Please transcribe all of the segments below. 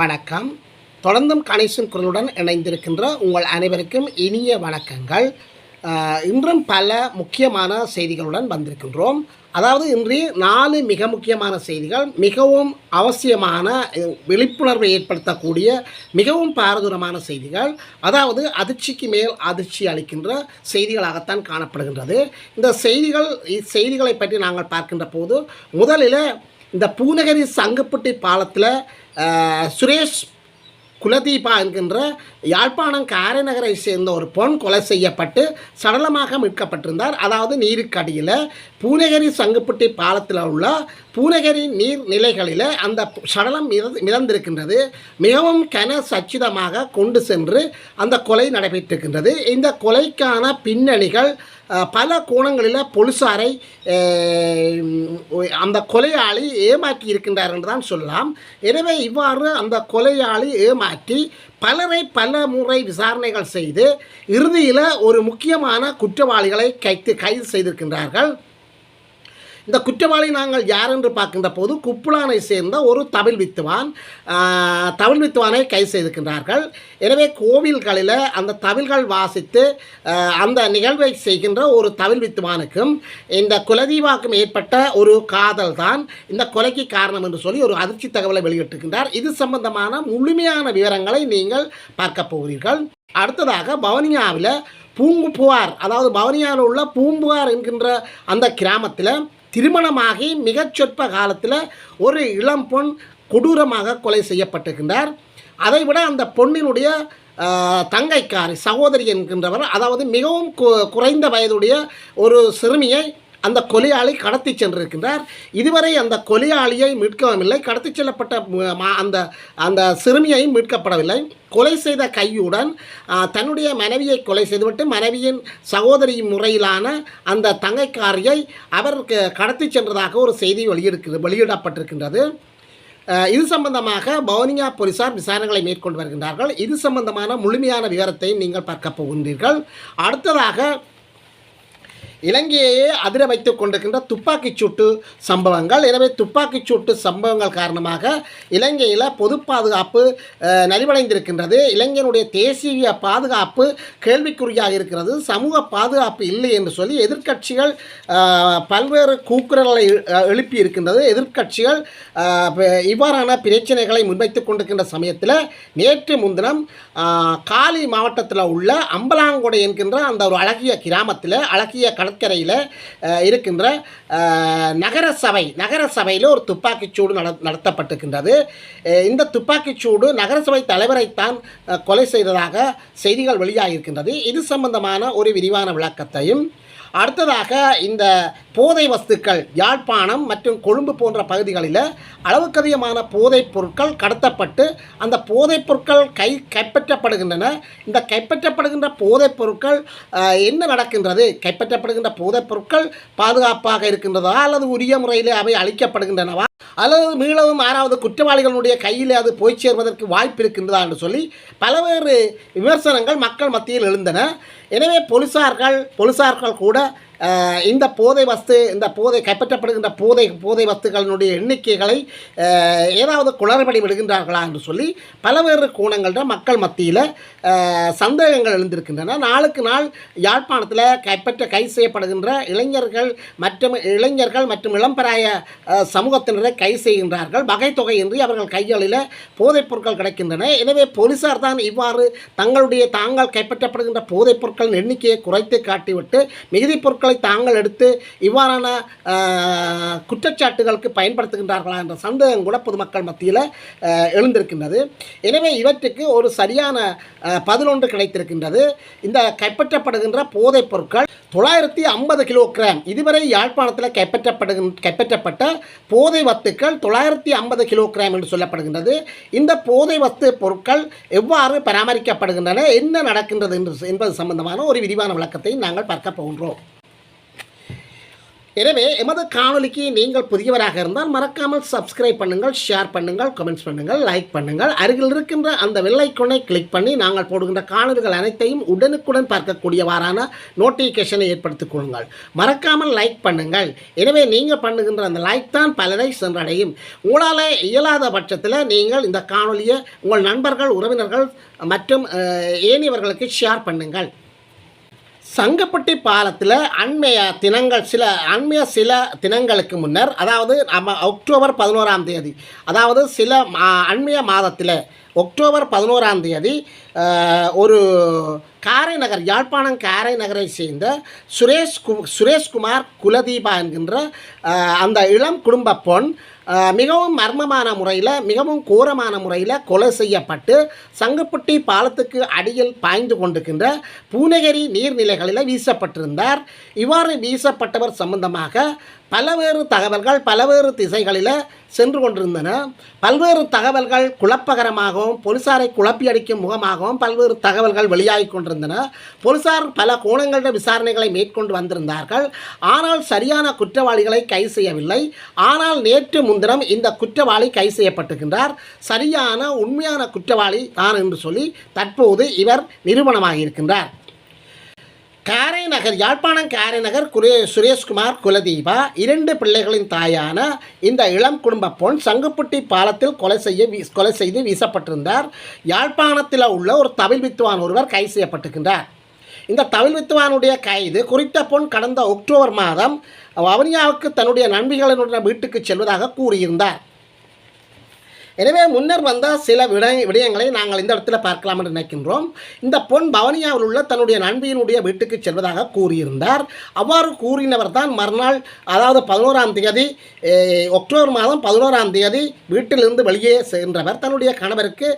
வணக்கம். தொடர்ந்தும் கணேசன் குரலுடன் இணைந்திருக்கின்ற உங்கள் அனைவருக்கும் இனிய வணக்கங்கள். இன்றும் பல முக்கியமான செய்திகளுடன் வந்திருக்கின்றோம். அதாவது இன்று நாலு மிக முக்கியமான செய்திகள் மிகவும் அவசியமான விழிப்புணர்வை ஏற்படுத்தக்கூடிய மிகவும் பாரதூரமான செய்திகள். அதாவது அதிர்ச்சிக்கு மேல் அதிர்ச்சி அளிக்கின்ற செய்திகளாகத்தான் காணப்படுகின்றது. இந்த செய்திகள் செய்திகளை பற்றி நாங்கள் பார்க்கின்ற போது முதலில் இந்த பூநகரி சங்குப்பட்டி பாலத்தில் சுரேஷ் குலதீபா என்கின்ற யாழ்ப்பாணம் காரைநகரை சேர்ந்த ஒரு பெண் கொலை செய்யப்பட்டு சடலமாக மீட்கப்பட்டிருந்தார். அதாவது நீருக்கடியில் பூனகிரி சங்குப்பட்டி பாலத்தில் உள்ள பூனகிரி நீர் நிலைகளில் அந்த சடலம் மிதந்திருக்கின்றது. மிகவும் கன சச்சிதமாக கொண்டு சென்று அந்த கொலை நடைபெற்றிருக்கின்றது. இந்த கொலைக்கான பின்னணிகள் பல கோணங்களில் போலீசாரை அந்த கொலையாளி ஏமாற்றி இருக்கின்றார் என்று தான் சொல்லலாம். எனவே இவ்வாறு அந்த கொலையாளி ஏமாற்றி பலரை பல முறை விசாரணைகள் செய்து இறுதியில் ஒரு முக்கியமான குற்றவாளிகளை கைத்து கைது செய்திருக்கின்றார்கள். இந்த குற்றவாளி நாங்கள் யார் என்று பார்க்கின்ற போது குப்புளானை சேர்ந்த ஒரு தமிழ் வித்துவான் தமிழ் வித்துவானை கைது செய்திருக்கின்றார்கள். எனவே கோவில்களில் அந்த தமிழ்கள் வாசித்து அந்த நிகழ்வை செய்கின்ற ஒரு தமிழ் வித்துவானுக்கும் இந்த குலதீபாவுக்கும் ஏற்பட்ட ஒரு காதல் தான் இந்த கொலைக்கு காரணம் என்று சொல்லி ஒரு அதிர்ச்சி தகவலை வெளியிட்டிருக்கின்றார். இது சம்பந்தமான முழுமையான விவரங்களை நீங்கள் பார்க்க போகிறீர்கள். அடுத்ததாக பவனியாவில் பூங்குப்புவார் அதாவது பவனியாவில் உள்ள பூம்புகார் என்கின்ற அந்த கிராமத்தில் திருமணமாகி மிகச் சொற்ப காலத்தில் ஒரு இளம் பெண் கொடூரமாக கொலை செய்யப்பட்டிருக்கின்றார். அதைவிட அந்த பொண்ணினுடைய தங்கைக்காரி சகோதரி என்கின்றவர் அதாவது மிகவும் கு- குறைந்த வயதுடைய ஒரு சிறுமியை அந்த கொலையாளி கடத்தி சென்றிருக்கின்றார். இதுவரை அந்த கொலையாளியை மீட்கவும் இல்லை கடத்தி செல்லப்பட்ட மா- அந்த அந்த சிறுமியையும் மீட்கப்படவில்லை. கொலை செய்த கையுடன் தன்னுடைய மனைவியை கொலை செய்துவிட்டு மனைவியின் சகோதரி முறையிலான அந்த தங்கைக்காரியை அவர் கடத்தி சென்றதாக ஒரு செய்தி வெளியிருக்கு வெளியிடப்பட்டிருக்கின்றது. இது சம்பந்தமாக பவுனியா போலீசார் விசாரணைகளை மேற்கொண்டு வருகின்றார்கள். இது சம்பந்தமான முழுமையான விவரத்தை நீங்கள் பார்க்க போகின்றீர்கள். அடுத்ததாக இலங்கையே அதிர வைத்துக் கொண்டிருக்கின்ற துப்பாக்கிச் சூட்டு சம்பவங்கள். எனவே துப்பாக்கிச் சூட்டு சம்பவங்கள் காரணமாக இலங்கையில் பொது பாதுகாப்பு நலிவடைந்திருக்கின்றது. இளைஞனுடைய தேசிய பாதுகாப்பு கேள்விக்குறியாக இருக்கிறது. சமூக பாதுகாப்பு இல்லை என்று சொல்லி எதிர்க்கட்சிகள் பல்வேறு கூக்குரல்களை எழுப்பி இருக்கின்றது எதிர்க்கட்சிகள் இவ்வாறான பிரச்சனைகளை முன்வைத்துக் கொண்டிருக்கின்ற சமயத்தில் நேற்று முன்தினம் காலி மாவட்டத்தில் உள்ள அம்பலாங்கொடை என்கின்ற அந்த ஒரு அழகிய கிராமத்தில் அழகிய கடற்கரையில் இருக்கின்ற நகர சபை நகர சபையில் ஒரு துப்பாக்கிச்சூடு நட நடத்தப்பட்டிருக்கின்றது. இந்த துப்பாக்கிச்சூடு நகரசபை தலைவரைத்தான் கொலை செய்ததாக செய்திகள் வெளியாகியிருக்கின்றது. இது சம்பந்தமான ஒரு விரிவான விளக்கத்தையும் அடுத்ததாக இந்த போதை வஸ்துக்கள் யாழ்ப்பாணம் மற்றும் கொழும்பு போன்ற பகுதிகளில் அளவுக்கு அதிகமான போதைப் பொருட்கள் கடத்தப்பட்டு அந்த போதைப் பொருட்கள் கை கைப்பற்றப்படுகின்றன. இந்த கைப்பற்றப்படுகின்ற போதைப் பொருட்கள் என்ன நடக்கின்றது? கைப்பற்றப்படுகின்ற போதைப் பொருட்கள் பாதுகாப்பாக இருக்கின்றதா? அல்லது உரிய முறையில் அவை அளிக்கப்படுகின்றனவா அல்லது மீளவும் ஆறாவது குற்றவாளிகளுடைய கையில் அது போய் சேர்வதற்கு வாய்ப்பு இருக்கின்றதா என்று சொல்லி பல்வேறு விமர்சனங்கள் மக்கள் மத்தியில் எழுந்தன. எனவே போலீசார்கள் போலீசார்கள் கூட இந்த போதை வஸ்து இந்த போதை கைப்பற்றப்படுகின்ற போதை போதை வஸ்துகளினுடைய எண்ணிக்கைகளை ஏதாவது குளறுபடி விடுகின்றார்களா என்று சொல்லி பல்வேறு கோணங்களில் மக்கள் மத்தியில் சந்தேகங்கள் எழுந்திருக்கின்றன. நாளுக்கு நாள் யாழ்ப்பாணத்தில் கைப்பற்ற கை செய்யப்படுகின்ற இளைஞர்கள் மற்றும் இளைஞர்கள் மற்றும் இளம்பராய சமூகத்தினரை கை செய்கின்றார்கள். வகைத்தொகையின்றி அவர்கள் கைகளில் போதைப் பொருட்கள் கிடைக்கின்றன. எனவே போலீசார் தான் இவ்வாறு தங்களுடைய தாங்கள் கைப்பற்றப்படுகின்ற போதைப் பொருட்களின் எண்ணிக்கையை குறைத்து காட்டிவிட்டு மிகுதி பொருட்கள் தாங்கள் எடுத்து இவ்வாறான குற்றச்சாட்டுகளுக்கு பயன்படுத்துகின்றார்களா என்ற சந்தேகம் கூட பொதுமக்கள் மத்தியில் எழுந்திருக்கின்றது. எனவே இவற்றுக்கு ஒரு சரியான பதிலொன்று கிடைத்திருக்கின்றது. இந்த கைப்பற்றப்படுகின்ற போதைப் பொருட்கள் தொள்ளாயிரத்தி ஐம்பது கிலோகிராம். இதுவரை யாழ்ப்பாணத்தில் கைப்பற்றப்படுகின்ற கைப்பற்றப்பட்ட போதை வத்துக்கள் தொள்ளாயிரத்தி ஐம்பது கிலோகிராம் என்று சொல்லப்படுகின்றது. இந்த போதை வத்து பொருட்கள் எவ்வாறு பராமரிக்கப்படுகின்றன என்ன நடக்கின்றது என்று என்பது சம்பந்தமான ஒரு விரிவான விளக்கத்தை நாங்கள் பார்க்க போகின்றோம். எனவே எமது காணொலிக்கு நீங்கள் புதியவராக இருந்தால் மறக்காமல் சப்ஸ்கிரைப் பண்ணுங்கள் ஷேர் பண்ணுங்கள் கமெண்ட்ஸ் பண்ணுங்கள் லைக் பண்ணுங்கள். அருகில் இருக்கின்ற அந்த வெள்ளைக்கொனை கிளிக் பண்ணி நாங்கள் போடுகின்ற காணொலிகள் அனைத்தையும் உடனுக்குடன் பார்க்கக்கூடியவாறான நோட்டிஃபிகேஷனை ஏற்படுத்திக் கொள்ளுங்கள். மறக்காமல் லைக் பண்ணுங்கள். எனவே நீங்கள் பண்ணுகின்ற அந்த லைக் தான் பலரை சென்றடையும். உங்களால் இயலாத பட்சத்தில் நீங்கள் இந்த காணொலியை உங்கள் நண்பர்கள் உறவினர்கள் மற்றும் ஏனியவர்களுக்கு ஷேர் பண்ணுங்கள். சங்கப்பட்டி பாலத்தில் அண்மைய தினங்கள் சில அண்மைய சில தினங்களுக்கு முன்னர் அதாவது நம்ம அக்டோபர் பதினோராம் தேதி அதாவது சில மா- அண்மைய மாதத்தில் அக்டோபர் பதினோராம் தேதி ஒரு ஒரு காரைநகர் யாழ்ப்பாணம் காரை நகரை சேர்ந்த சுரேஷ் கு சுரேஷ்குமார் குலதீபா என்கின்ற அந்த இளம் குடும்ப பொன் மிகவும் மர்மமான முறையில் மிகவும் கோரமான முறையில் கொலை செய்யப்பட்டு சங்குப்பட்டி பாலத்துக்கு அடியில் பாய்ந்து கொண்டிருக்கின்ற பூனகிரி நீர்நிலைகளில் வீசப்பட்டிருந்தார். இவ்வாறு வீசப்பட்டவர் சம்பந்தமாக பலவேறு தகவல்கள் பலவேறு திசைகளில் சென்று கொண்டிருந்தன. பல்வேறு தகவல்கள் குழப்பகரமாகவும் போலீசாரை குழப்பி அடிக்கும் முகமாகவும் பல்வேறு தகவல்கள் வெளியாகி கொண்டிருந்தன. போலீசார் பல கோணங்களிட விசாரணைகளை மேற்கொண்டு வந்திருந்தார்கள். ஆனால் சரியான குற்றவாளிகளை கைது செய்யவில்லை. ஆனால் நேற்று முன்தினம் இந்த குற்றவாளி கைது செய்யப்பட்டிருக்கின்றார் சரியான உண்மையான குற்றவாளி தான் என்று சொல்லி தற்போது இவர் நிரூபணமாக காரை காரைநகர் யாழ்ப்பாணம் காரைநகர் குரே சுரேஷ்குமார் குலதீபா இரண்டு பிள்ளைகளின் தாயான இந்த இளம் குடும்ப பொன் சங்குப்பட்டி பாலத்தில் கொலை செய்ய கொலை செய்து வீசப்பட்டிருந்தார். யாழ்ப்பாணத்தில் உள்ள ஒரு தமிழ் வித்துவான் ஒருவர் கைது செய்யப்பட்டிருக்கின்றார். இந்த தமிழ் வித்துவானுடைய கைது குறித்த பொன் கடந்த அக்டோபர் மாதம் வவுனியாவுக்கு தன்னுடைய நண்பிகளினுடைய வீட்டுக்கு செல்வதாக கூறியிருந்தார். எனவே முன்னர் வந்த சில விட விடயங்களை நாங்கள் இந்த இடத்துல பார்க்கலாம் என்று நினைக்கின்றோம். இந்த பொன் பவனியாவில் உள்ள தன்னுடைய நண்பியினுடைய வீட்டுக்கு செல்வதாக கூறியிருந்தார். அவ்வாறு கூறினவர் தான் மறுநாள் அதாவது பதினோராம் தேதி அக்டோபர் மாதம் பதினோராம் தேதி வீட்டிலிருந்து வெளியே சென்றவர். தன்னுடைய கணவருக்கு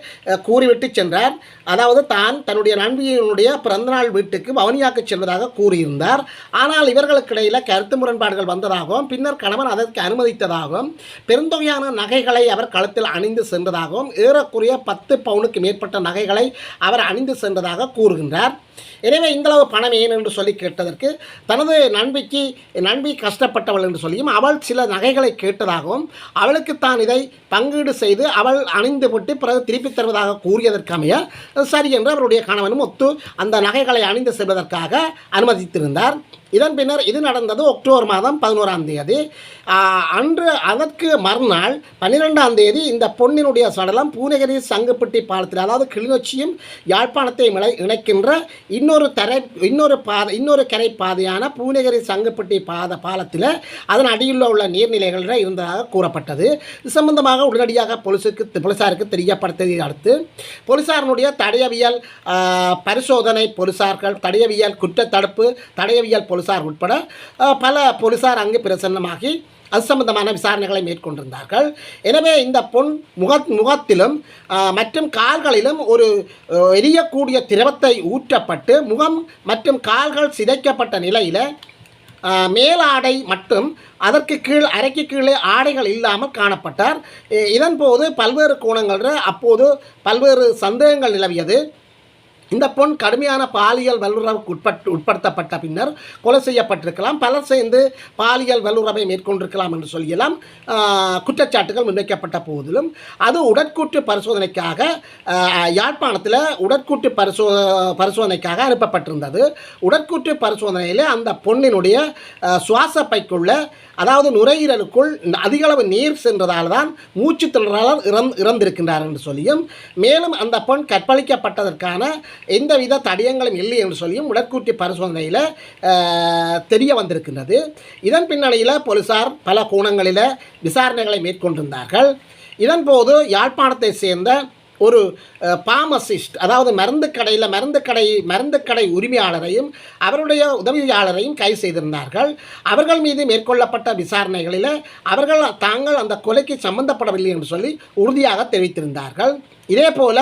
கூறிவிட்டு சென்றார். அதாவது தான் தன்னுடைய நண்பியினுடைய பிறந்தநாள் வீட்டுக்கு பவனியாக்கு செல்வதாக கூறியிருந்தார். ஆனால் இவர்களுக்கு இடையில் கருத்து முரண்பாடுகள் வந்ததாகவும் பின்னர் கணவன் அதற்கு அனுமதித்ததாகவும் பெருந்தொகையான நகைகளை அவர் களத்தில் அணி அணிந்து சென்றதாகவும் ஏறக்குறைய பத்து பவுனுக்கு மேற்பட்ட நகைகளை அவர் அணிந்து சென்றதாக கூறுகின்றார். எனவே இந்தளவு பணம் ஏன் என்று சொல்லி கேட்டதற்கு தனது நண்பிக்கு நண்பி கஷ்டப்பட்டவள் என்று சொல்லியும் அவள் சில நகைகளை கேட்டதாகவும் அவளுக்கு தான் இதை பங்கீடு செய்து அவள் அணிந்து விட்டு பிறகு திருப்பித் தருவதாக கூறியதற்கமைய சரி என்று அவருடைய கணவனும் ஒத்து அந்த நகைகளை அணிந்து செல்வதற்காக அனுமதித்திருந்தார். இதன் பின்னர் இது நடந்தது அக்டோபர் மாதம் பதினோராம் தேதி. அன்று அதற்கு மறுநாள் பன்னிரெண்டாம் தேதி இந்த பொன்னினுடைய சடலம் பூநகரி சங்குப்பட்டி பாலத்தில் அதாவது கிளிநொச்சியும் யாழ்ப்பாணத்தையும் இணைக்கின்ற இன்னொரு தரை இன்னொரு பாதை இன்னொரு கரை பாதையான பூநகரி சங்கப்பட்டி பாத பாலத்தில் அதன் அடியில் உள்ள நீர்நிலைகளில் இருந்ததாக கூறப்பட்டது. இது சம்பந்தமாக உடனடியாக போலீஸுக்கு போலீசாருக்கு தெரியப்படுத்தியதை அடுத்து போலீசாரினுடைய தடையவியல் பரிசோதனை போலீசார்கள் குற்ற தடுப்பு தடவியல் போலீசார் உட்பட பல போலீசார் அங்கு பிரசன்னமாகி அது சம்பந்தமான விசாரணைகளை மேற்கொண்டிருந்தார்கள். எனவே இந்த பொன் முக முகத்திலும் மற்றும் கால்களிலும் ஒரு எரியக்கூடிய திரவத்தை ஊற்றப்பட்டு முகம் மற்றும் கால்கள் சிதைக்கப்பட்ட நிலையில் மேலாடை மட்டும் அதற்கு கீழ் அரைக்கு கீழே ஆடைகள் இல்லாமல் காணப்பட்டார். இதன் போது பல்வேறு கோணங்களில் அப்போது பல்வேறு சந்தேகங்கள் நிலவியது. இந்த பொண் கடுமையான பாலியல் வல்லுறவுக்கு உட்பட்டு உட்படுத்தப்பட்ட பின்னர் கொலை செய்யப்பட்டிருக்கலாம். பலர் சேர்ந்து பாலியல் வல்லுறவை மேற்கொண்டிருக்கலாம் என்று சொல்லியெல்லாம் குற்றச்சாட்டுகள் முன்வைக்கப்பட்ட போதிலும். அது உடற்கூற்று பரிசோதனைக்காக யாழ்ப்பாணத்தில் உடற்கூற்று பரிசோ பரிசோதனைக்காக அனுப்பப்பட்டிருந்தது. உடற்கூற்று பரிசோதனையில் அந்த பொண்ணினுடைய சுவாச பைக்குள்ள அதாவது நுரையீரலுக்குள் அதிகளவு நீர் சென்றதால் தான் மூச்சு திணறலால் இறந் இறந்திருக்கின்றார் என்று சொல்லியும் மேலும் அந்த பெண் கற்பழிக்கப்பட்டதற்கான எந்தவித தடயங்களும் இல்லை என்று சொல்லியும் உடற்கூற்றி பரிசோதனையில் தெரிய வந்திருக்கின்றது. இதன் பின்னணியில் போலீசார் பல கோணங்களில் விசாரணைகளை மேற்கொண்டிருந்தார்கள். இதன்போது யாழ்ப்பாணத்தை சேர்ந்த ஒரு பாமசிஸ்ட் அதாவது மருந்து கடையில் மருந்து கடை மருந்து கடை உரிமையாளரையும் அவருடைய உதவியாளரையும் கைது செய்திருந்தார்கள். அவர்கள் மீது மேற்கொள்ளப்பட்ட விசாரணைகளில் அவர்கள் தாங்கள் அந்த கொலைக்கு சம்பந்தப்படவில்லை என்று சொல்லி உறுதியாக தெரிவித்திருந்தார்கள். இதே போல்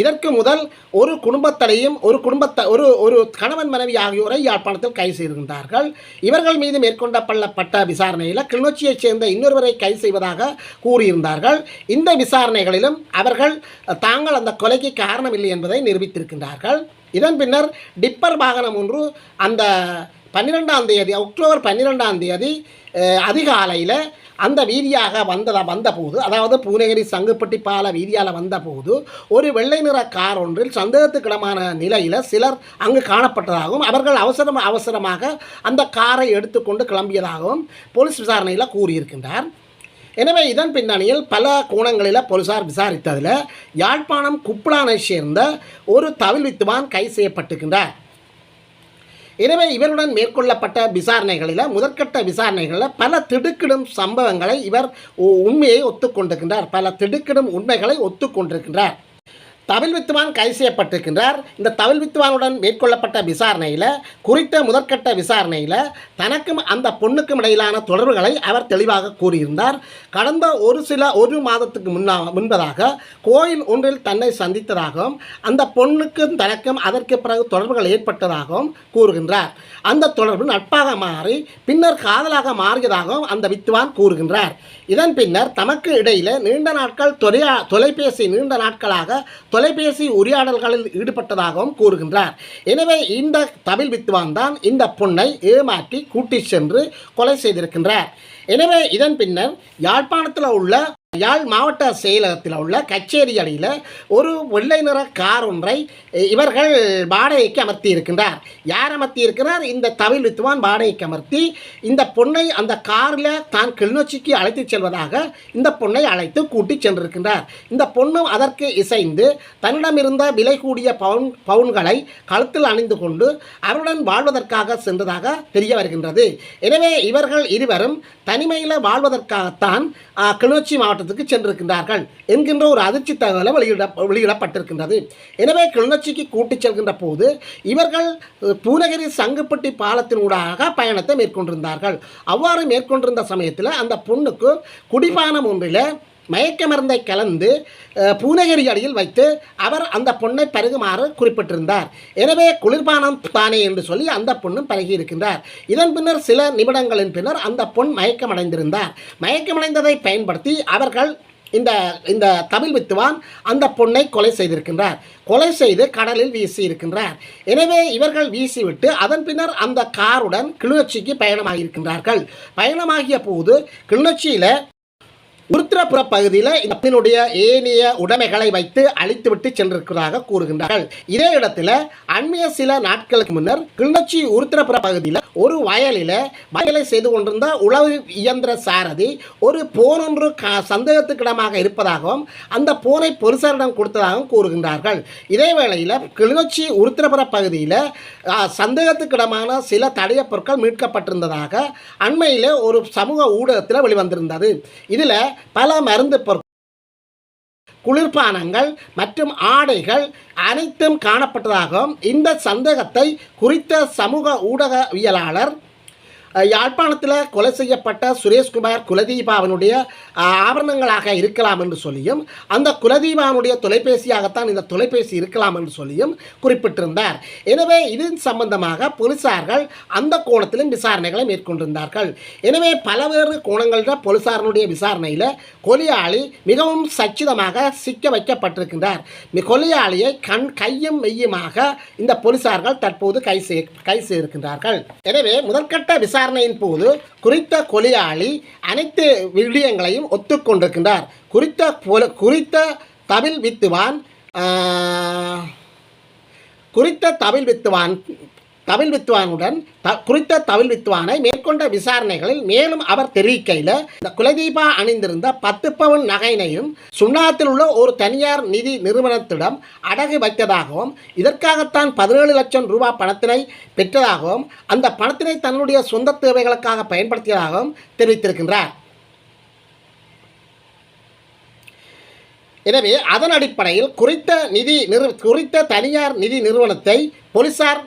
இதற்கு முதல் ஒரு குடும்பத்தலையும் ஒரு குடும்பத்தை ஒரு ஒரு கணவன் மனைவி ஆகியோரை யாழ்ப்பாணத்தில் கைது செய்திருந்தார்கள். இவர்கள் மீது மேற்கொள்ளப்பட்ட விசாரணையில் கிளிநொச்சியைச் சேர்ந்த இன்னொருவரை கைது செய்வதாக கூறியிருந்தார்கள். இந்த விசாரணைகளிலும் அவர்கள் தாங்கள் அந்த கொலைக்கு காரணமில்லை என்பதை நிரூபித்திருக்கின்றார்கள். இதன் பின்னர் டிப்பர் வாகனம் ஒன்று அந்த பன்னிரெண்டாம் தேதி அக்டோபர் பன்னிரெண்டாம் தேதி அதிகாலையில் அந்த வீதியாக வந்ததா வந்தபோது அதாவது பூனகிரி சங்குப்பட்டி பால வீதியால் வந்தபோது ஒரு வெள்ளை நிற கார் ஒன்றில் சந்தேகத்துக்கிடமான நிலையில் சிலர் அங்கு காணப்பட்டதாகவும் அவர்கள் அவசரம் அவசரமாக அந்த காரை எடுத்துக்கொண்டு கிளம்பியதாகவும் போலீஸ் விசாரணையில் கூறியிருக்கின்றார். எனவே இதன் பின்னணியில் பல கோணங்களில் போலீசார் விசாரித்ததில் யாழ்ப்பாணம் குப்பலானை சேர்ந்த ஒரு தவில் வித்துவான் கைது செய்யப்பட்டிருக்கின்றார். எனவே இவருடன் மேற்கொள்ளப்பட்ட விசாரணைகளில் முதற்கட்ட விசாரணைகளில் பல திடுக்கிடும் சம்பவங்களை இவர் உ- உண்மையை ஒத்துக்கொண்டிருக்கின்றார். பல திடுக்கிடும் உண்மைகளை ஒத்துக்கொண்டிருக்கின்றார். தவில் வித்துவான் கைது செய்யப்பட்டிருக்கின்றார். இந்த தமிழ் வித்துவானுடன் மேற்கொள்ளப்பட்ட விசாரணையில் குறித்த முதற்கட்ட விசாரணையில் தனக்கும் அந்த பொண்ணுக்கும் இடையிலான தொடர்புகளை அவர் தெளிவாக கூறியிருந்தார். கடந்த ஒரு சில ஒரு மாதத்துக்கு முன்னா முன்பதாக கோயில் ஒன்றில் தன்னை சந்தித்ததாகவும் அந்த பொண்ணுக்கும் தனக்கும் அதற்கு பிறகு தொடர்புகள் ஏற்பட்டதாகவும் கூறுகின்றார். அந்த தொடர்பு நட்பாக மாறி பின்னர் காதலாக மாறியதாகவும் அந்த வித்துவான் கூறுகின்றார். இதன் பின்னர் தமக்கு இடையில நீண்ட நாட்கள் தொலையா தொலைபேசி நீண்ட நாட்களாக தொலைபேசி உரையாடல்களில் ஈடுபட்டதாகவும் கூறுகின்றார். எனவே இந்த தமிழ் வித்துவான் தான் இந்த பொண்ணை ஏமாற்றி கூட்டி சென்று கொலை செய்திருக்கின்றார். எனவே இதன் பின்னர் யாழ்ப்பாணத்தில் உள்ள யாழ் மாவட்ட செயலகத்தில் உள்ள கச்சேரி அடியில் ஒரு வெள்ளை நிற கார் ஒன்றை இவர்கள் வாடகைக்கு அமர்த்தி இருக்கின்றார் யார் அமர்த்தி இருக்கிறார் இந்த தமிழ் வித்துவான் வாடகைக்கு அமர்த்தி இந்த பொண்ணை அந்த காரில் தான் கிளிநொச்சிக்கு அழைத்து செல்வதாக இந்த பொண்ணை அழைத்து கூட்டிச் சென்றிருக்கின்றார். இந்த பொண்ணும் அதற்கு இசைந்து தன்னிடமிருந்த விலை கூடிய பவுன் பவுன்களை கழுத்தில் அணிந்து கொண்டு அவருடன் வாழ்வதற்காக சென்றதாக தெரிய வருகின்றது. எனவே இவர்கள் இருவரும் தனிமையில் வாழ்வதற்காகத்தான் கிளிநொச்சி மாவட்ட மாவட்டத்துக்கு சென்றிருக்கின்றார்கள் என்கின்ற ஒரு அதிர்ச்சி தகவலை வெளியிட வெளியிடப்பட்டிருக்கின்றது. எனவே கிளிநொச்சிக்கு கூட்டிச் செல்கின்ற போது இவர்கள் பூனகிரி பூநகரி சங்குப்பட்டி பாலத்தினூடாக பயணத்தை மேற்கொண்டிருந்தார்கள். அவ்வாறு மேற்கொண்டிருந்த சமயத்தில் அந்த பொண்ணுக்கு குடிபானம் ஒன்றில் மயக்க மருந்தை கலந்து அஹ், பூநகரி அடியில் வைத்து அவர் அந்த பொண்ணை பருகுமாறு குறிப்பிட்டிருந்தார். எனவே குளிர்பானம் தானே என்று சொல்லி அந்த பொண்ணும் பருகியிருக்கின்றார். இதன் பின்னர் சில நிமிடங்களின் பின்னர் அந்த பொண் மயக்கமடைந்திருந்தார். மயக்கமடைந்ததை பயன்படுத்தி அவர்கள் இந்த இந்த தமிழ் வித்துவான் அந்த பொண்ணை கொலை செய்திருக்கின்றார். கொலை செய்து கடலில் வீசி இருக்கின்றார் எனவே இவர்கள் வீசிவிட்டு அதன் பின்னர் அந்த காருடன் கிளிநொச்சிக்கு பயணமாகியிருக்கின்றார்கள். பயணமாகிய போது கிளிநொச்சியில் உருத்திரபுர பகுதியில் இந்த ஏனைய உடைமைகளை வைத்து அழித்துவிட்டு சென்றிருக்கிறதாக கூறுகின்றார்கள். இதே இடத்துல அண்மைய சில நாட்களுக்கு முன்னர் கிளிநொச்சி உருத்திரபுர பகுதியில் ஒரு வயலில் வயலை செய்து கொண்டிருந்த உழவு இயந்திர சாரதி ஒரு போனொன்று கா சந்தேகத்துக்கிடமாக இருப்பதாகவும் அந்த போனை பொலிசாரிடம் கொடுத்ததாகவும் கூறுகின்றார்கள். இதே வேளையில் கிளிநொச்சி உருத்திரபுர பகுதியில் சந்தேகத்துக்கிடமான சில தடைய பொருட்கள் மீட்கப்பட்டிருந்ததாக அண்மையில் ஒரு சமூக ஊடகத்தில் வெளிவந்திருந்தது. இதில் பல மருந்து பொருட்கள் குளிர்பானங்கள் மற்றும் ஆடைகள் அனைத்தும் காணப்பட்டதாகவும் இந்த சந்தேகத்தை குறித்த சமூக ஊடகவியலாளர் யாழ்ப்பாணத்தில் கொலை செய்யப்பட்ட சுரேஷ்குமார் குலதீபாவனுடைய அஹ், ஆபரணங்களாக இருக்கலாம் என்று சொல்லியும் அந்த குலதீபாவனுடைய தொலைபேசியாகத்தான் இந்த தொலைபேசி இருக்கலாம் என்று சொல்லியும் குறிப்பிட்டிருந்தார். எனவே இது சம்பந்தமாக போலீசார்கள் அந்த கோணத்திலும் விசாரணைகளை மேற்கொண்டிருந்தார்கள். எனவே பலவேறு கோணங்களில் போலீசாரனுடைய விசாரணையில் கொலையாளி மிகவும் சச்சிதமாக சிக்க வைக்கப்பட்டிருக்கின்றார். கொலையாளியை கண் கையும் மெய்யுமாக இந்த போலீசார்கள் தற்போது கை செய் கை செய்திருக்கின்றார்கள் எனவே முதற்கட்ட விசாரணையின் போது குறித்த கொலையாளி அனைத்து விடயங்களையும் ஒத்துக்கொண்டிருக்கின்றார். குறித்த குறித்த தமிழ் வித்துவான் குறித்த தமிழ் வித்துவான் தமிழ் வித்துவானுடன் த குறித்த தமிழ் வித்துவானை மேற்கொண்ட விசாரணைகளில் மேலும் அவர் தெரிவிக்கையில் இந்த குலதீபா அணிந்திருந்த பத்து பவுன் நகையினையும் சுண்ணாத்தில் உள்ள ஒரு தனியார் நிதி நிறுவனத்திடம் அடகு வைத்ததாகவும் இதற்காகத்தான் பதினேழு லட்சம் ரூபாய் பணத்தினை பெற்றதாகவும் அந்த பணத்தினை தன்னுடைய சொந்த தேவைகளுக்காக பயன்படுத்தியதாகவும் தெரிவித்திருக்கின்றார். எனவே அதன் அடிப்படையில் குறித்த நிதி நிறு குறித்த தனியார் நிதி நிறுவனத்தை போலீசார்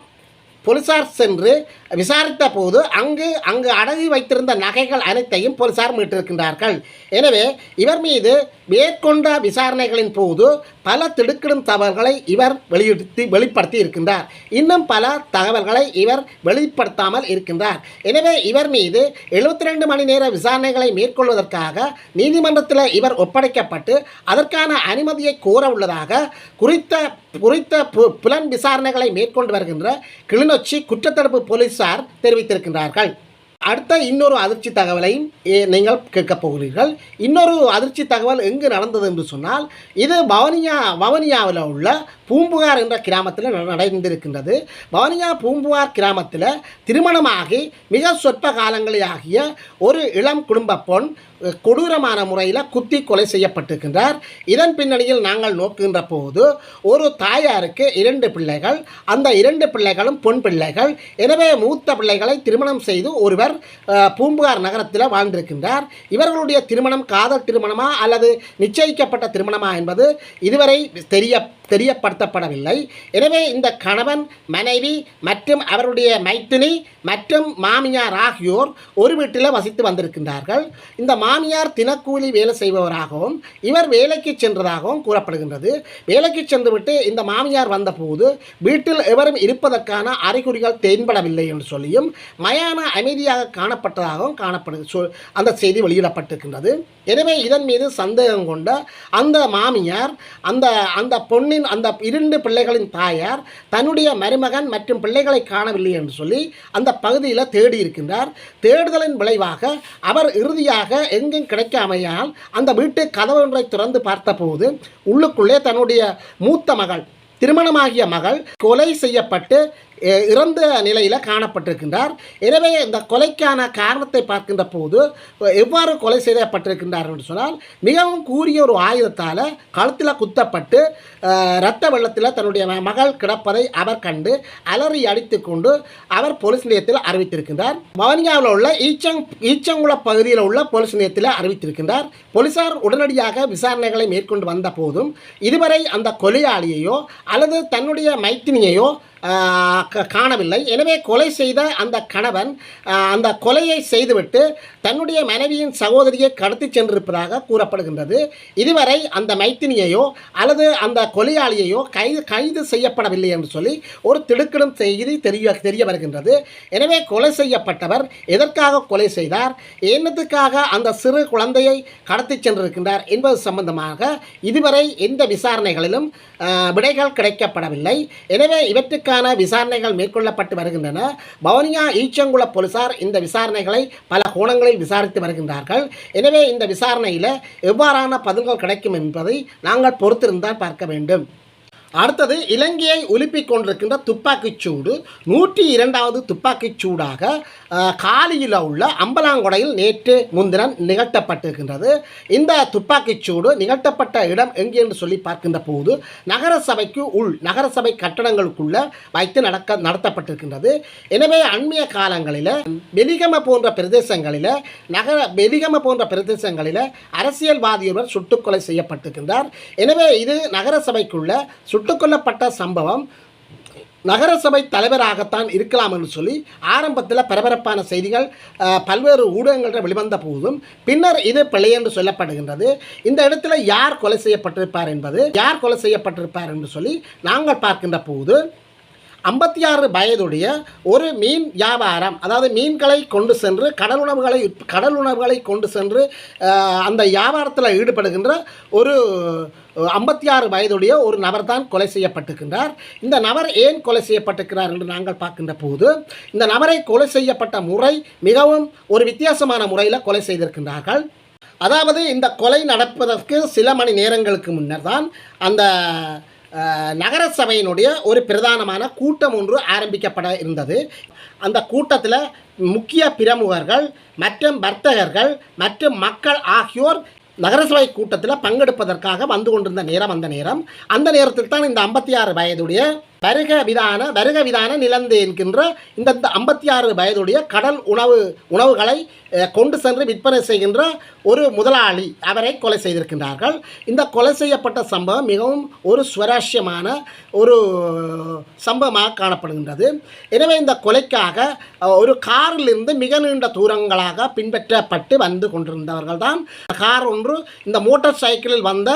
போலீசார் சென்று விசாரித்த போது அங்கு அங்கு அடகு வைத்திருந்த நகைகள் அனைத்தையும் போலீசார் மீட்டிருக்கின்றார்கள். எனவே இவர் மீது மேற்கொண்ட விசாரணைகளின் போது பல திடுக்கிடும் தகவல்களை இவர் வெளியிடுத்தி வெளிப்படுத்தி இருக்கின்றார். இன்னும் பல தகவல்களை இவர் வெளிப்படுத்தாமல் இருக்கின்றார். எனவே இவர் மீது எழுபத்தி ரெண்டு மணி நேர விசாரணைகளை மேற்கொள்வதற்காக நீதிமன்றத்தில் இவர் ஒப்படைக்கப்பட்டு அதற்கான அனுமதியை கோர உள்ளதாக குறித்த குறித்த பு- புலன் விசாரணைகளை மேற்கொண்டு வருகின்ற கிளிநொச்சி குற்றத்தடுப்பு போலீஸ் போலீசார் தெரிவித்திருக்கின்றார்கள். அடுத்த இன்னொரு அதிர்ச்சி தகவலையும் நீங்கள் கேட்கப் போகிறீர்கள். இன்னொரு அதிர்ச்சி தகவல் எங்கு நடந்தது என்று சொன்னால் இது பவனியா பவனியாவில் உள்ள பூம்புகார் என்ற கிராமத்தில் நட- நடந்திருக்கின்றது. பவனியா பூம்புகார் கிராமத்தில் திருமணமாகி மிக சொற்ப காலங்களிலாகிய ஒரு இளம் குடும்ப பொன் கொடூரமான முறையில் குத்தி கொலை செய்யப்பட்டிருக்கின்றார். இதன் பின்னணியில் நாங்கள் நோக்குகின்ற போது ஒரு தாயாருக்கு இரண்டு பிள்ளைகள் அந்த இரண்டு பிள்ளைகளும் பொன் பிள்ளைகள். எனவே மூத்த பிள்ளைகளை திருமணம் செய்து ஒருவர் பூம்புகார் நகரத்தில் வாழ்ந்திருக்கின்றார். இவர்களுடைய திருமணம் காதல் திருமணமா அல்லது நிச்சயிக்கப்பட்ட திருமணமா என்பது இதுவரை தெரிய தெரியப்படுத்தப்படவில்லை. எனவே இந்த கணவன் மனைவி மற்றும் அவருடைய மைத்தினி மற்றும் மாமியார் ஆகியோர் ஒரு வீட்டில் வசித்து வந்திருக்கின்றார்கள். இந்த மாமியார் தினக்கூலி வேலை செய்பவராகவும் இவர் வேலைக்கு சென்றதாகவும் கூறப்படுகின்றது. வேலைக்கு சென்றுவிட்டு இந்த மாமியார் வந்தபோது வீட்டில் எவரும் இருப்பதற்கான அறிகுறிகள் தென்படவில்லை என்று சொல்லியும் மயான அமைதியாக காணப்பட்டதாகவும் காணப்படு சொல் அந்த செய்தி வெளியிடப்பட்டிருக்கின்றது. எனவே இதன் மீது சந்தேகம் கொண்ட அந்த மாமியார் அந்த அந்த பொண்ணின் அந்த இரண்டு பிள்ளைகளின் தாயார் தன்னுடைய மருமகன் மற்றும் பிள்ளைகளை காணவில்லை என்று சொல்லி அந்த பகுதியில் தேடி இருக்கின்றார். தேடுதலின் விளைவாக அவர் இறுதியாக எங்கும் கிடைக்காமையால் அந்த வீட்டு கதவு ஒன்றை திறந்து பார்த்தபோது உள்ளுக்குள்ளே தன்னுடைய மூத்த மகள் திருமணமாகிய மகள் கொலை செய்யப்பட்டு இறந்த நிலையில் காணப்பட்டிருக்கின்றார். எனவே இந்த கொலைக்கான காரணத்தை பார்க்கின்ற போது எவ்வாறு கொலை செய்யப்பட்டிருக்கின்றார் என்று சொன்னால் மிகவும் கூறிய ஒரு ஆயுதத்தால் கழுத்தில் குத்தப்பட்டு இரத்த வெள்ளத்தில் தன்னுடைய மகள் கிடப்பதை அவர் கண்டு அலறி அடித்து கொண்டு அவர் போலீஸ் நிலையத்தில் அறிவித்திருக்கின்றார். வவுனியாவில் உள்ள ஈச்சங் ஈச்சங்குள பகுதியில் உள்ள போலீஸ் நிலையத்தில் அறிவித்திருக்கின்றார். போலீசார் உடனடியாக விசாரணைகளை மேற்கொண்டு வந்த போதும் இதுவரை அந்த கொலையாளியையோ அல்லது தன்னுடைய மைத்தினியையோ காணவில்லை. எனவே கொலை செய்த அந்த கணவன் அந்த கொலையை செய்துவிட்டு தன்னுடைய மனைவியின் சகோதரியை கடத்தி சென்றிருப்பதாக கூறப்படுகின்றது. இதுவரை அந்த மைத்தினியையோ அல்லது அந்த கொலையாளியையோ கைது கைது செய்யப்படவில்லை என்று சொல்லி ஒரு திடுக்கிடும் செய்தி தெரிய தெரிய வருகின்றது. எனவே கொலை செய்யப்பட்டவர் எதற்காக கொலை செய்தார்? என்னத்துக்காக அந்த சிறு குழந்தையை கடத்தி சென்றிருக்கின்றார் என்பது சம்பந்தமாக இதுவரை எந்த விசாரணைகளிலும் விடைகள் கிடைக்கப்படவில்லை. எனவே இவற்றுக்கான விசாரணைகள் மேற்கொள்ளப்பட்டு வருகின்றன. பவனியா ஈச்சங்குள போலீசார் இந்த விசாரணைகளை பல கோணங்களில் விசாரித்து வருகின்றார்கள். எனவே இந்த விசாரணையில் எவ்வாறான பதில்கள் கிடைக்கும் என்பதை நாங்கள் பொறுத்திருந்தால் பார்க்க வேண்டும். அடுத்தது இலங்கையை உலுப்பிக் கொண்டிருக்கின்ற துப்பாக்கிச் சூடு. நூற்றி இரண்டாவது துப்பாக்கிச் சூடாக காலியில் உள்ள அம்பலாங்கொடையில் நேற்று முன்தினம் நிகழ்த்தப்பட்டிருக்கின்றது. இந்த துப்பாக்கிச் சூடு நிகழ்த்தப்பட்ட இடம் எங்கே என்று சொல்லி பார்க்கின்ற போது நகர சபைக்கு உள் நகரசபை கட்டடங்களுக்குள்ள வைத்து நடக்க நடத்தப்பட்டிருக்கின்றது. எனவே அண்மைய காலங்களில் வெலிகம போன்ற பிரதேசங்களில் நகர வெலிகம போன்ற பிரதேசங்களில் அரசியல்வாதியொருவர் சுட்டுக்கொலை செய்யப்பட்டிருக்கின்றார். எனவே இது நகர சபைக்குள்ள சுட்டுக்கொல்லப்பட்ட சம்பவம். நகரசபை தலைவராகத்தான் இருக்கலாம் என்று சொல்லி ஆரம்பத்தில் பரபரப்பான செய்திகள் பல்வேறு ஊடகங்களில் வெளிவந்த போதும் பின்னர் இது பிழை என்று சொல்லப்படுகின்றது. இந்த இடத்துல யார் கொலை செய்யப்பட்டிருப்பார் என்பது யார் கொலை செய்யப்பட்டிருப்பார் என்று சொல்லி நாங்கள் பார்க்கின்ற போது ஐம்பத்தி ஆறு வயதுடைய ஒரு மீன் வியாபாரம் அதாவது மீன்களை கொண்டு சென்று கடல் உணவுகளை கடல் உணவுகளை கொண்டு சென்று அந்த வியாபாரத்தில் ஈடுபடுகின்ற ஒரு ஐம்பத்தி ஆறு வயதுடைய ஒரு நபர் தான் கொலை செய்யப்பட்டிருக்கின்றார். இந்த நபர் ஏன் கொலை செய்யப்பட்டிருக்கிறார் என்று நாங்கள் பார்க்கின்ற போது இந்த நபரை கொலை செய்யப்பட்ட முறை மிகவும் ஒரு வித்தியாசமான முறையில் கொலை செய்திருக்கின்றார்கள். அதாவது இந்த கொலை நடப்பதற்கு சில மணி நேரங்களுக்கு முன்னர் தான் அந்த நகர சபையினுடைய ஒரு பிரதானமான கூட்டம் ஒன்று ஆரம்பிக்கப்பட இருந்தது. அந்த கூட்டத்தில் முக்கிய பிரமுகர்கள் மற்றும் வர்த்தகர்கள் மற்றும் மக்கள் ஆகியோர் நகரசபை கூட்டத்தில் பங்கெடுப்பதற்காக வந்து கொண்டிருந்த நேரம் அந்த நேரம். அந்த நேரத்தில் தான் இந்த ஐம்பத்தி ஆறு வயதுடைய வருக விதான வருக விதான நிலந்து என்கின்ற இந்த ஐம்பத்தி ஆறு வயதுடைய கடல் உணவு உணவுகளை கொண்டு சென்று விற்பனை செய்கின்ற ஒரு முதலாளி அவரை கொலை செய்திருக்கின்றார்கள். இந்த கொலை செய்யப்பட்ட சம்பவம் மிகவும் ஒரு சுவராஷ்யமான ஒரு சம்பவமாக காணப்படுகின்றது. எனவே இந்த கொலைக்காக ஒரு காரிலிருந்து மிக நீண்ட தூரங்களாக பின்பற்றப்பட்டு வந்து கொண்டிருந்தவர்கள் தான். கார் ஒன்று இந்த மோட்டார் சைக்கிளில் வந்த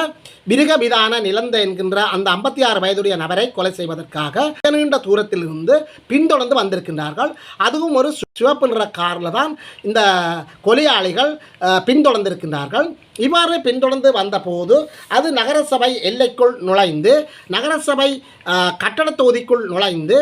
விருகவிதான நிலந்த என்கின்ற அந்த ஐம்பத்தி ஆறு வயதுடைய நபரை கொலை செய்வதற்கு செய்வதற்காக நீண்ட தூரத்தில் இருந்து பின்தொடர்ந்து வந்திருக்கின்றார்கள். அதுவும் ஒரு சிவப்பு நிற காரில் தான் இந்த கொலையாளிகள் பின்தொடர்ந்திருக்கின்றார்கள். இவ்வாறு பின்தொடர்ந்து வந்தபோது அது நகரசபை எல்லைக்குள் நுழைந்து நகரசபை கட்டட தொகுதிக்குள் நுழைந்து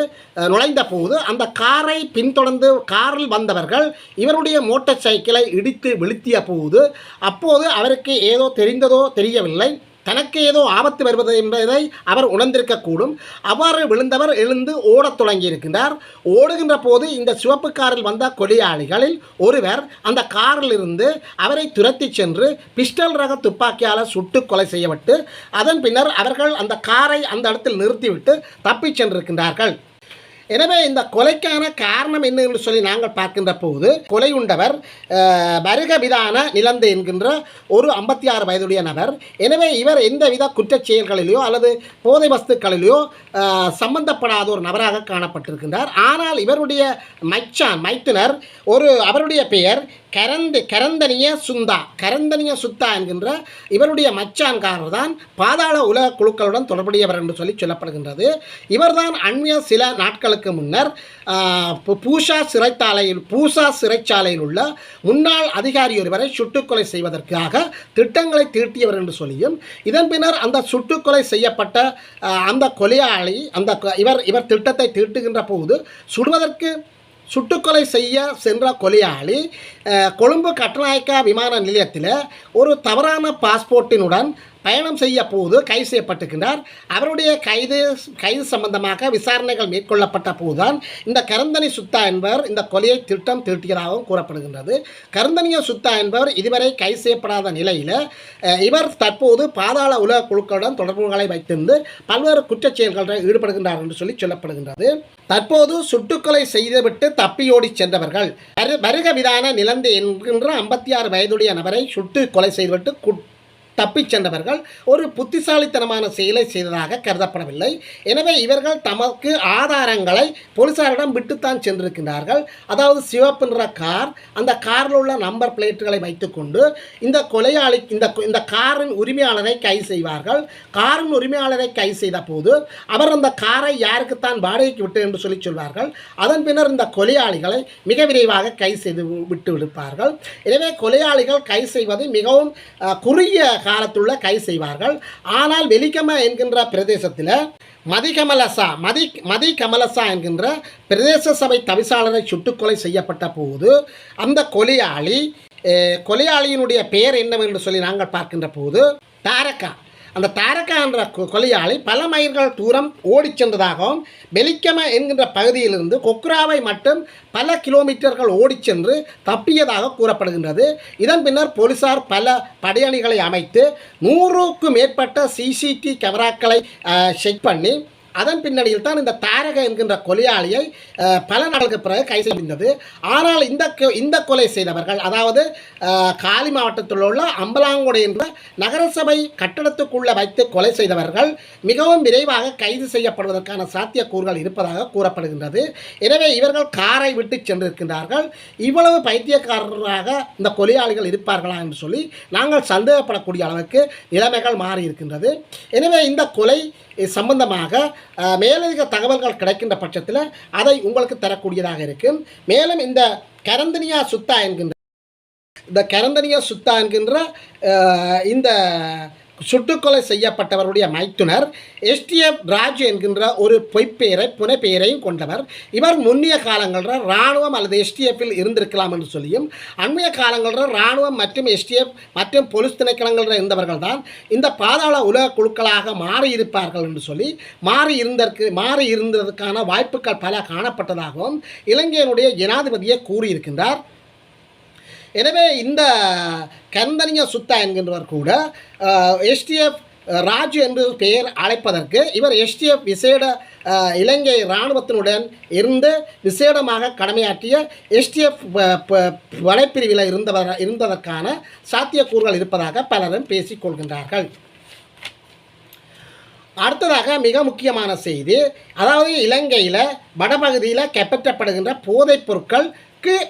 நுழைந்த போது அந்த காரை பின்தொடர்ந்து காரில் வந்தவர்கள் இவருடைய மோட்டார் சைக்கிளை இடித்து வீழ்த்திய போது அப்போது அவருக்கு ஏதோ தெரிந்ததோ தெரியவில்லை. தனக்கு ஏதோ ஆபத்து வருவது என்பதை அவர் உணர்ந்திருக்கக்கூடும். அவ்வாறு விழுந்தவர் எழுந்து ஓடத் தொடங்கியிருக்கின்றார். ஓடுகின்ற போது இந்த சிவப்பு காரில் வந்த கொலையாளிகளில் ஒருவர் அந்த காரில் இருந்து அவரை துரத்தி சென்று பிஸ்டல் ரக துப்பாக்கியால் சுட்டு கொலை செய்யப்பட்டு அதன் பின்னர் அவர்கள் அந்த காரை அந்த இடத்தில் நிறுத்திவிட்டு தப்பிச் சென்றிருக்கின்றார்கள். எனவே இந்த கொலைக்கான காரணம் என்ன என்று சொல்லி நாங்கள் பார்க்கின்ற போது கொலை உண்டவர் வருக விதான நிலந்து என்கின்ற ஒரு ஐம்பத்தி ஆறு வயதுடைய நபர். எனவே இவர் எந்தவித குற்றச் செயல்களிலேயோ அல்லது போதை வஸ்துக்களிலேயோ சம்பந்தப்படாத ஒரு நபராக காணப்பட்டிருக்கின்றார். ஆனால் இவருடைய மைச்சான் மைத்தினர் ஒரு அவருடைய பெயர் கரந்து கரந்தனிய சுந்தா கரந்தனிய சுத்தா என்கின்ற இவருடைய மச்சான்காரர் தான் பாதாள உலக குழுக்களுடன் தொடர்புடையவர் என்று சொல்லி சொல்லப்படுகின்றது. இவர்தான் அண்மைய சில நாட்களுக்கு முன்னர் பூஷா சிறைச்சாலையில் பூசா சிறைச்சாலையில் உள்ள முன்னாள் அதிகாரி ஒருவரை சுட்டுக்கொலை செய்வதற்காக திட்டங்களை தீட்டியவர் என்று சொல்லியும் இதன் பின்னர் அந்த சுட்டுக்கொலை செய்யப்பட்ட அந்த கொலையாளி அந்த இவர் இவர் திட்டத்தை தீட்டுகின்ற போது சுடுவதற்கு சுட்டுக்கொலை செய்ய சென்ற கொலையாளி கொழும்பு கட்டநாயக்கா விமான நிலையத்தில் ஒரு தவறான பாஸ்போர்ட்டினுடன் பயணம் செய்ய போது கைது செய்யப்பட்டிருக்கின்றார். அவருடைய கைது கைது சம்பந்தமாக விசாரணைகள் மேற்கொள்ளப்பட்ட போதுதான் இந்த கருந்தனி சுத்தா என்பவர் இந்த கொலையை திட்டம் தீட்டியதாகவும் கூறப்படுகின்றது. கருந்தனிய சுத்தா என்பவர் இதுவரை கைது செய்யப்படாத நிலையில் இவர் தற்போது பாதாள உலக குழுக்களுடன் தொடர்புகளை வைத்திருந்து பல்வேறு குற்றச் செயல்களில் ஈடுபடுகின்றார் என்று சொல்லி சொல்லப்படுகின்றது. தற்போது சுட்டுக்கொலை செய்துவிட்டு தப்பியோடி சென்றவர்கள் வருக விதான நிலம் நிலந்து என்கின்ற ஐம்பத்தி ஆறு வயதுடைய நபரை சுட்டு கொலை செய்துவிட்டு குட் தப்பிச் சென்றவர்கள் ஒரு புத்திசாலித்தனமான செயலை செய்ததாக கருதப்படவில்லை. எனவே இவர்கள் தமக்கு ஆதாரங்களை போலீசாரிடம் விட்டுத்தான் சென்றிருக்கின்றார்கள். அதாவது சிவப்பு நிற கார் அந்த காரில் உள்ள நம்பர் பிளேட்டுகளை வைத்துக்கொண்டு இந்த கொலையாளி இந்த இந்த காரின் உரிமையாளரை கைது செய்வார்கள். காரின் உரிமையாளரை கைது செய்த போது அவர் அந்த காரை யாருக்குத்தான் வாடகைக்கு விட்டு என்று சொல்லி சொல்வார்கள். அதன் பின்னர் இந்த கொலையாளிகளை மிக விரைவாக கைது செய்து விட்டு விடுப்பார்கள். எனவே கொலையாளிகள் கைது செய்வது மிகவும் குறுகிய காலத்துள்ள கைது செய்வார்கள். ஆனால் வெலிகம என்கின்ற பிரதேசத்தில் மதிகமலசா மதி மதி கமலசா என்கின்ற பிரதேச சபை தவிசாளரை சுட்டுக்கொலை செய்யப்பட்ட போது அந்த கொலையாளி கொலையாளியினுடைய பெயர் என்னவென்று சொல்லி நாங்கள் பார்க்கின்ற போது தாரகா அந்த தாரகா என்ற கொ- கொலையாளி பல மைல்கள் தூரம் ஓடிச் சென்றதாகவும் பெலிக்கம என்கின்ற பகுதியிலிருந்து கொக்ராவை மட்டும் பல கிலோமீட்டர்கள் ஓடிச் சென்று தப்பியதாக கூறப்படுகின்றது. இதன் பின்னர் போலீசார் பல படையணிகளை அமைத்து நூறுக்கும் மேற்பட்ட சிசிடி கேமராக்களை செக் பண்ணி அதன் பின்னணியில் தான் இந்த தாரக என்கின்ற கொலையாளியை பல நாளுக்கு பிறகு கை செய்திருந்தது. ஆனால் இந்த இந்த கொலை செய்தவர்கள் அதாவது காலி மாவட்டத்தில் உள்ள அம்பலாங்குடை என்ற நகரசபை கட்டடத்துக்குள்ளே வைத்து கொலை செய்தவர்கள் மிகவும் விரைவாக கைது செய்யப்படுவதற்கான சாத்தியக்கூறுகள் இருப்பதாக கூறப்படுகின்றது. எனவே இவர்கள் காரை விட்டு சென்றிருக்கின்றார்கள். இவ்வளவு பைத்தியக்காரராக இந்த கொலையாளிகள் இருப்பார்களா என்று சொல்லி நாங்கள் சந்தேகப்படக்கூடிய அளவுக்கு நிலைமைகள் மாறி இருக்கின்றது எனவே இந்த கொலை சம்பந்தமாக மேலதிக தகவல்கள் கிடைக்கின்ற பட்சத்தில் அதை உங்களுக்கு தரக்கூடியதாக இருக்கும். மேலும் இந்த கரந்தனியா சுத்தா என்கின்ற இந்த கரந்தனியா சுத்தா என்கின்ற இந்த சுட்டுக்கொலை செய்யப்பட்டவருடைய மைத்துனர் எஸ்டிஎஃப் ராஜ் என்கின்ற ஒரு பொய்ப்பெயரை புனைப்பெயரையும் கொண்டவர். இவர் முன்னிய காலங்களில் இராணுவம் அல்லது எஸ்டிஎஃப்பில் இருந்திருக்கலாம் என்று சொல்லியும் அண்மைய காலங்களில் இராணுவம் மற்றும் எஸ்டிஎஃப் மற்றும் போலீஸ் திணைக்களங்களில் இருந்தவர்கள் தான் இந்த பாதாள உலக குழுக்களாக மாறி இருப்பார்கள் என்று சொல்லி மாறி இருந்ததற்கு மாறி இருந்ததற்கான வாய்ப்புகள் பல காணப்பட்டதாகவும் இலங்கையினுடைய ஜனாதிபதியை கூறியிருக்கின்றார். எனவே இந்த கந்தனிய சுத்தா என்கின்றவர் கூட எஸ்டிஎஃப் ராஜு என்று பெயர் அழைப்பதற்கு இவர் எஸ்டிஎஃப் விசேட இலங்கை இராணுவத்தினுடன் இருந்து விசேடமாக கடமையாற்றிய எஸ்டிஎஃப் வலைப்பிரிவில் இருந்தவர் இருந்ததற்கான சாத்தியக்கூறுகள் இருப்பதாக பலரும் பேசிக்கொள்கின்றார்கள் அடுத்ததாக மிக முக்கியமான செய்தி அதாவது இலங்கையில் வடபகுதியில் கைப்பற்றப்படுகின்ற போதைப் பொருட்கள்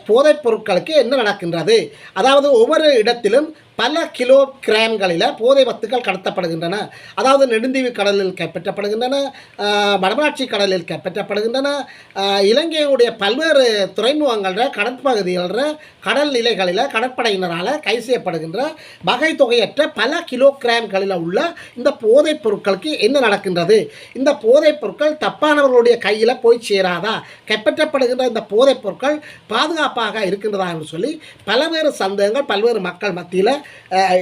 போதைப் பொருட்களுக்கு என்ன நடக்கின்றது? அதாவது ஒவ்வொரு இடத்திலும் பல கிலோ கிராம்களில் போதை வத்துக்கள் கடத்தப்படுகின்றன. அதாவது நெடுந்தீவு கடலில் கைப்பற்றப்படுகின்றன வடமராட்சி கடலில் கைப்பற்றப்படுகின்றன இலங்கையுடைய பல்வேறு துறைமுகங்களில் கடற்பகுதிகளில் கடல் நிலைகளில் கடற்படையினரால் கை செய்யப்படுகின்ற வகை தொகையற்ற பல கிலோ கிராம்களில் உள்ள இந்த போதைப் பொருட்களுக்கு என்ன நடக்கின்றது? இந்த போதைப் பொருட்கள் தப்பானவர்களுடைய கையில் போய் சேராதா? கைப்பற்றப்படுகின்ற இந்த போதைப் பொருட்கள் பாதுகாப்பாக இருக்கின்றதா என்று சொல்லி பல்வேறு சந்தேகங்கள் பல்வேறு மக்கள் மத்தியில்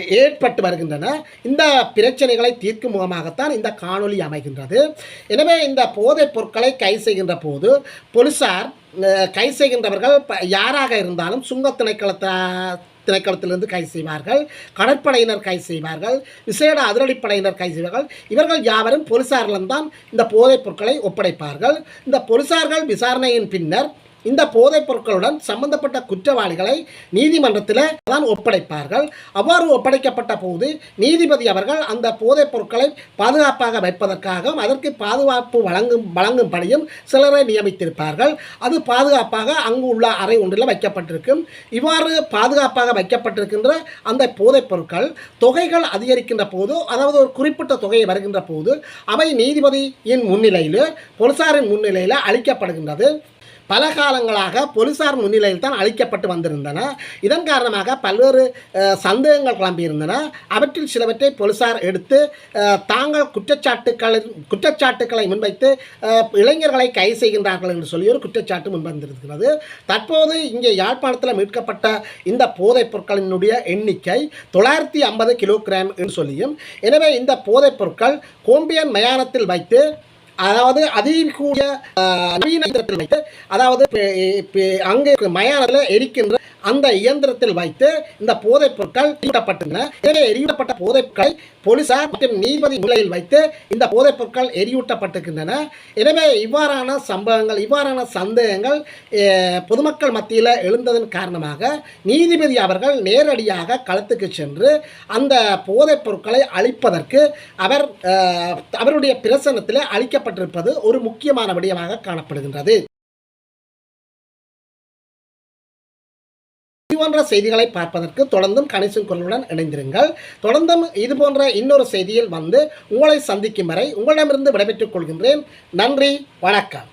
ஏற்பட்டு வருகின்றன. இந்த பிரச்சனைகளை தீர்க்கும் முகமாகத்தான் இந்த காணொளி அமைகின்றது. எனவே இந்த போதைப் பொருட்களை கை செய்கின்ற போது போலீசார் கை செய்கின்றவர்கள் ப- யாராக இருந்தாலும் சுங்க திணைக்களத்தை திணைக்களத்திலிருந்து கை செய்வார்கள். கடற்படையினர் கை செய்வார்கள். விசேட அதிரடிப்படையினர் கை செய்வார்கள். இவர்கள் யாவரும் போலீசாரிடம்தான் இந்த போதைப் பொருட்களை ஒப்படைப்பார்கள். இந்த போலீசார்கள் விசாரணையின் பின்னர் இந்த போதைப் பொருட்களுடன் சம்பந்தப்பட்ட குற்றவாளிகளை நீதிமன்றத்தில் தான் ஒப்படைப்பார்கள். அவ்வாறு ஒப்படைக்கப்பட்ட போது நீதிபதி அவர்கள் அந்த போதைப் பொருட்களை பாதுகாப்பாக வைப்பதற்காகவும் அதற்கு பாதுகாப்பு வழங்கும் வழங்கும்படியும் சிலரை நியமித்திருப்பார்கள். அது பாதுகாப்பாக அங்கு உள்ள அறை ஒன்றில் வைக்கப்பட்டிருக்கும். இவ்வாறு பாதுகாப்பாக வைக்கப்பட்டிருக்கின்ற அந்த போதைப் பொருட்கள் தொகைகள் அதிகரிக்கின்ற போது அதாவது ஒரு குறிப்பிட்ட தொகை வருகின்ற போது அவை நீதிபதியின் முன்னிலையில் போலீசாரின் முன்னிலையில் அளிக்கப்படுகின்றது. பல காலங்களாக போலீசார் முன்னிலையில் தான் அளிக்கப்பட்டு வந்திருந்தன. இதன் காரணமாக பல்வேறு சந்தேகங்கள் கிளம்பியிருந்தன. அவற்றில் சிலவற்றை போலீசார் எடுத்து தாங்கள் குற்றச்சாட்டுக்களை குற்றச்சாட்டுக்களை முன்வைத்து இளைஞர்களை கைது செய்கின்றார்கள் என்று சொல்லி ஒரு குற்றச்சாட்டு முன்வந்திருக்கிறது. தற்போது இங்கே யாழ்ப்பாணத்தில் மீட்கப்பட்ட இந்த போதைப் பொருட்களினுடைய எண்ணிக்கை தொள்ளாயிரத்தி ஐம்பது கிலோகிராம் என்று சொல்லியும் எனவே இந்த போதைப் பொருட்கள் கோம்பியன் மயானத்தில் வைத்து அதாவது அதையும் கூடிய நவீன இயந்திரத்தில் வைத்து அதாவது அங்கே மயானத்தில் எரிக்கின்ற அந்த இயந்திரத்தில் வைத்து இந்த போதைப் பொருட்கள் எரியூட்டப்பட்டன எனவே எரியூட்டப்பட்ட போதைப் பொருட்களை போலீசார் மற்றும் நீதிபதி நிலையில் வைத்து இந்த போதைப் பொருட்கள் எரியூட்டப்பட்டிருக்கின்றன எனவே இவ்வாறான சம்பவங்கள் இவ்வாறான சந்தேகங்கள் பொதுமக்கள் மத்தியில் எழுந்ததன் காரணமாக நீதிபதி அவர்கள் நேரடியாக களத்துக்கு சென்று அந்த போதைப் பொருட்களை அழிப்பதற்கு அவர் அவருடைய பிரசனத்தில் அளிக்கப்பட்டிருப்பது ஒரு முக்கியமான விடயமாக காணப்படுகின்றது. போன்ற செய்திகளை பார்ப்பதற்கு தொடர்ந்தும் கணேசன் குரலுடன் இணைந்திருங்கள். தொடர்ந்தும் இது போன்ற இன்னொரு செய்தியில் வந்து உங்களை சந்திக்கும் வரை உங்களிடமிருந்து விடைபெற்றுக் கொள்கின்றேன். நன்றி வணக்கம்.